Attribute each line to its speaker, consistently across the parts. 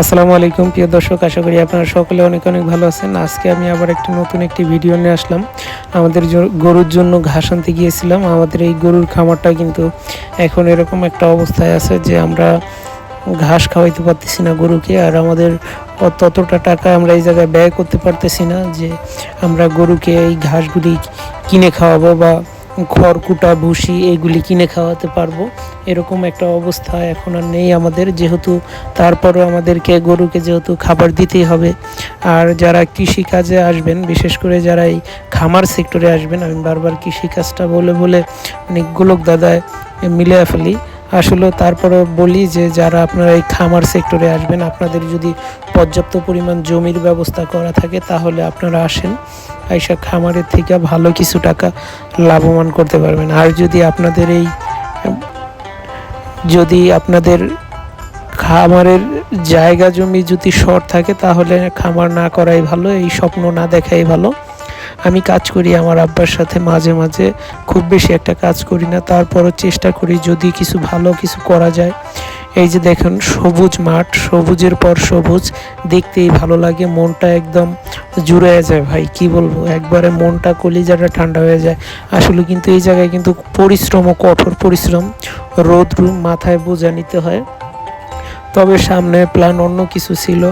Speaker 1: আসসালামু আলাইকুম, প্রিয় দর্শক, আশা করি আপনারা সকলে অনেক অনেক ভালো আছেন। আজকে আমি আবার একটি নতুন একটি ভিডিও নিয়ে আসলাম। আমাদের গরুর জন্য ঘাস আনতে গিয়েছিলাম। আমাদের এই গরুর খামারটা কিন্তু এখন এরকম একটা অবস্থায় আছে যে আমরা ঘাস খাওয়াইতে পারতেছি না গরুকে, আর আমাদের ততটা টাকা আমরা এই জায়গায় ব্যয় করতে পারতেছি না যে আমরা গরুকে এই ঘাসগুলি কিনে খাওয়াবো বা খড়কুটা ভুসি এগুলি কিনে খাওয়াতে পারব। এরকম একটা অবস্থা এখন আর নেই আমাদের। যেহেতু তারপরও আমাদেরকে গরুকে যেহেতু খাবার দিতেই হবে। আর যারা কৃষি কাজে আসবেন, বিশেষ করে যারা এই খামার সেক্টরে আসবেন, আমি বারবার কৃষি কাজটা বলে বলে অনেক গোলক দাদায় মিলে ফেলি। আসলে তারপরে বলি যে, যারা আপনারা এই খামার সেক্টরে আসবেন, আপনাদের যদি পর্যাপ্ত পরিমাণ জমির ব্যবস্থা করা থাকে, তাহলে আপনারা আসেন, আইসা খামারের থেকে ভালো কিছু টাকা লাভবান করতে পারবেন। আর যদি আপনাদের এই, যদি আপনাদের খামারের জায়গা জমি যদি শর্ট থাকে, তাহলে খামার না করাই ভালো, এই স্বপ্ন না দেখাই ভালো। আমি কাজ করি আমার আব্বার সাথে মাঝে মাঝে, খুব বেশি একটা কাজ করি না, তারপরও চেষ্টা করি যদি কিছু ভালো কিছু করা যায়। এই যে দেখেন, সবুজ মাঠ, সবুজের পর সবুজ, দেখতেই ভালো লাগে, মনটা একদম জুড়ে যায় ভাই, কি বলব? একবারে মনটা, কলিজাটা ঠান্ডা হয়ে যায়। আসলে কিন্তু এই জায়গায় কিন্তু পরিশ্রম ও কঠোর পরিশ্রম রোদ মাথায় বোঝা নিতে হয়। তবে সামনে প্ল্যান অন্য কিছু ছিল,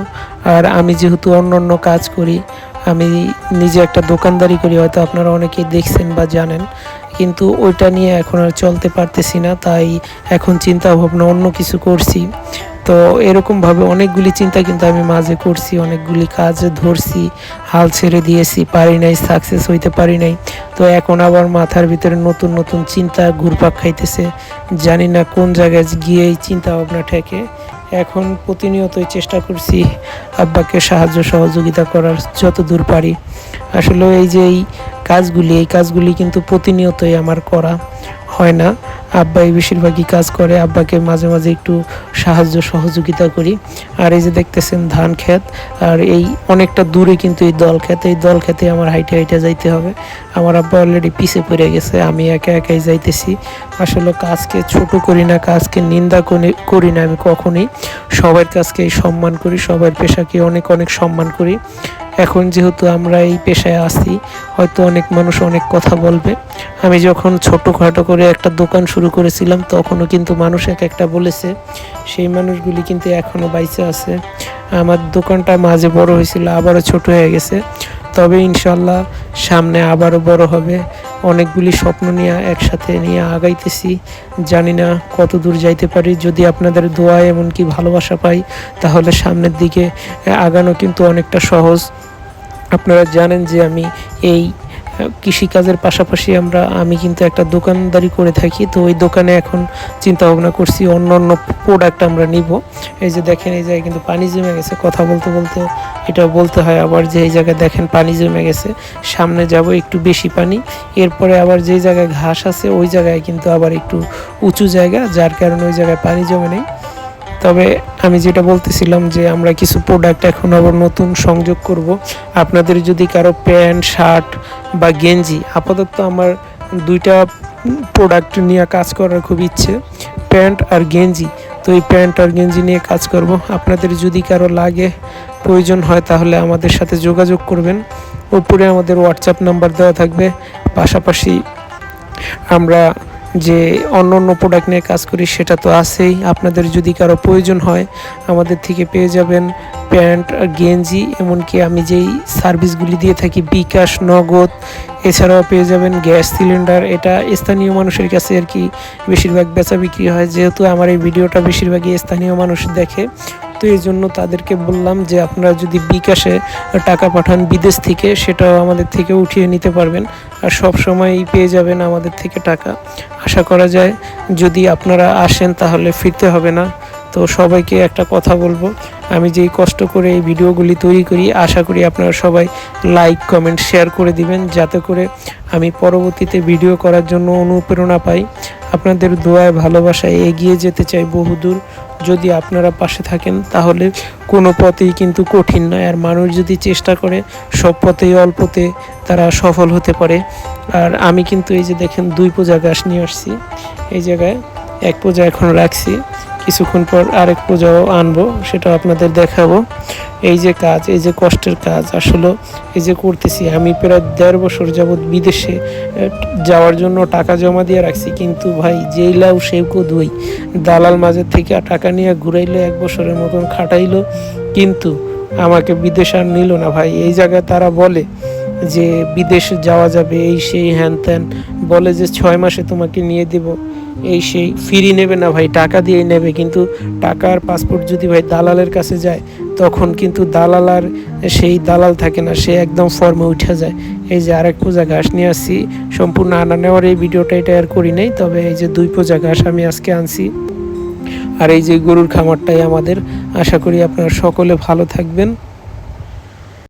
Speaker 1: আর আমি যেহেতু অন্য অন্য কাজ করি, আমি নিজে একটা দোকানদারি করি, হয়তো আপনারা অনেকেই দেখছেন বা জানেন। কিন্তু ওইটা নিয়ে এখন আর চলতে পারতেছি না, তাই এখন চিন্তা ভাবনা অন্য কিছু করছি। তো এরকমভাবে অনেকগুলি চিন্তা কিন্তু আমি মাঝে করছি, অনেকগুলি কাজ ধরছি, হাল ছেড়ে দিয়েছি, পারি নাই সাকসেস হইতে পারি নাই। তো এখন আবার মাথার ভিতরে নতুন নতুন চিন্তা ঘুরপাক খাইতেছে, জানি না কোন জায়গায় গিয়ে এই চিন্তা ভাবনা ঠেকে। এখন প্রতিনিয়তই চেষ্টা করছি আব্বাকে সাহায্য সহযোগিতা করার যত দূর পারি। আসলে এই যে এই কাজগুলি, এই কাজগুলি কিন্তু প্রতিনিয়তই আমার করা হয় না। আব্বাই বেশিরভাগই কাজ করে, আব্বাকে মাঝে মাঝে একটু সাহায্য, সহযোগিতা করি। আর এই যে দেখতেছেন ধান ক্ষেত, আর এই অনেকটা দূরে কিন্তু এই দল ক্ষেত, এই দল ক্ষেতে আমার হাইটে হাইটে যাইতে হবে। আমার আব্বা অলরেডি পিছে পড়ে গেছে, আমি একা একাই যাইতেছি। আসলে কাজকে ছোট করি না, কাজকে নিন্দা করি না আমি কখনোই। সবার কাজকে সম্মান করি, সবার পেশাকে অনেক অনেক সম্মান করি। এখন যেহেতু আমরা এই পেশায় আছি, হয়তো অনেক মানুষ অনেক কথা বলবে। আমি যখন ছোটোখাটো করে একটা দোকান শুরু করেছিলাম, তখনও কিন্তু মানুষ এক একটা বলেছে, সেই মানুষগুলি কিন্তু এখনও বাইচে আছে। আমার দোকানটা মাঝে বড় হয়েছিল, আবারও ছোট হয়ে গেছে। তবে ইনশাল্লাহ সামনে আবারও বড় হবে। অনেকগুলি স্বপ্ন নিয়ে একসাথে নিয়ে আগাইতেছি। জানি না কত দূর যাইতে পারি। যদি আপনাদের দোয়া এমনকি ভালোবাসা পাই, তাহলে সামনের দিকে আগানো কিন্তু অনেকটা সহজ। আপনারা জানেন যে আমি এই কৃষিকাজের পাশাপাশি আমরা, আমি কিন্তু একটা দোকানদারি করে থাকি, তো ওই দোকানে এখন চিন্তা ভাবনা করছি অন্য অন্য প্রোডাক্ট আমরা নিব। এই যে দেখেন, এই জায়গায় কিন্তু পানি জমে গেছে। কথা বলতে বলতে এটা বলতে হয় আবার যে এই জায়গায় দেখেন পানি জমে গেছে, সামনে যাব একটু বেশি পানি। এরপরে আবার যেই জায়গায় ঘাস আছে, ওই জায়গায় কিন্তু আবার একটু উঁচু জায়গা, যার কারণে ওই জায়গায় পানি জমে নেই। তবে আমি যেটা বলতেছিলাম যে আমরা কিছু প্রোডাক্ট এখন আবার নতুন সংযোগ করব। আপনাদের যদি কারও প্যান্ট, শার্ট বা গেঞ্জি, আপাতত আমার দুইটা প্রোডাক্ট নিয়ে কাজ করার খুব ইচ্ছে, প্যান্ট আর গেঞ্জি। তো এই প্যান্ট আর গেঞ্জি নিয়ে কাজ করব। আপনাদের যদি কারও লাগে, প্রয়োজন হয় তাহলে আমাদের সাথে যোগাযোগ করবেন। উপরে আমাদের হোয়াটসঅ্যাপ নাম্বার দেওয়া থাকবে। পাশাপাশি আমরা যে অন্য অন্য প্রোডাক্ট নিয়ে কাজ করি, সেটা তো আছেই। আপনাদের যদি কারও প্রয়োজন হয়, আমাদের থেকে পেয়ে যাবেন। প্যান্ট, গেঞ্জি, এমনকি আমি যেই সার্ভিসগুলি দিয়ে থাকি, বিকাশ, নগদ, এছাড়াও পেয়ে যাবেন গ্যাস সিলিন্ডার। এটা স্থানীয় মানুষের কাছে আর কি বেশিরভাগ বেচা বিক্রি হয়, যেহেতু আমার এই ভিডিওটা বেশিরভাগই স্থানীয় মানুষ দেখে। তো এই জন্য তাদেরকে বললাম যে আপনারা যদি বিকাশে টাকা পাঠান বিদেশ থেকে, সেটাও আমাদের থেকে উঠিয়ে নিতে পারবেন। আর সব সময়ই পেয়ে যাবেন আমাদের থেকে টাকা। আশা করা যায়, যদি আপনারা আসেন তাহলে ফিরতে হবে না। তো সবাইকে একটা কথা বলব আমি যেই কষ্ট করে এই ভিডিওগুলি তৈরি করি, আশা করি আপনারা সবাই লাইক, কমেন্ট, শেয়ার করে দিবেন, যাতে করে আমি পরবর্তীতে ভিডিও করার জন্য অনুপ্রেরণা পাই। আপনাদের দোয়ায় ভালোবাসায় এগিয়ে যেতে চাই বহুদূর। যদি আপনারা পাশে থাকেন, তাহলে কোনো পথেই কিন্তু কঠিন নয়। আর মানুষ যদি চেষ্টা করে, সব পথেই অল্পতে তারা সফল হতে পারে। আর আমি কিন্তু এই যে দেখেন, দুই পূজা গাছ নিয়ে আসছি। এই জায়গায় এক পূজা এখন রাখছি। কিছুক্ষণ পর আরেক পূজাও আনব সেটা আপনাদের দেখাবো। এই যে কাজ, এই যে কষ্টের কাজ, আসলে এই যে করতেছি, আমি প্রায় দেড় বছর যাবৎ বিদেশে যাওয়ার জন্য টাকা জমা দিয়ে রাখছি, কিন্তু ভাই, যেই লাউ সেও দুই দালাল মাঝের থেকে টাকা নিয়ে ঘুরাইলো এক বছরের মতন খাটাইলো, কিন্তু আমাকে বিদেশ আর নিল না ভাই। এই জায়গায় তারা বলে যে, বিদেশে যাওয়া যাবে, এই সেই হ্যান ত্যান, বলে যে, ছয় মাসে তোমাকে নিয়ে দেব। এই সেই ফিরি নেবে না ভাই, টাকা দিয়ে নেবে। কিন্তু টাকার পাসপোর্ট যদি ভাই দালালের কাছে যায়, তখন কিন্তু দালাল আর সেই দালাল থাকে না, সে একদম ফর্মে উঠে যায়। এই যে আরেক পূজা ঘাস নিয়ে আসছি, সম্পূর্ণ আনা নেওয়ার এই ভিডিওটা এটা আর করি নাই, তবে এই যে দুই পূজা ঘাস আমি আজকে আনছি। আর এই যে গরুর খামারটাই আমাদের। আশা করি আপনারা সকলে ভালো থাকবেন।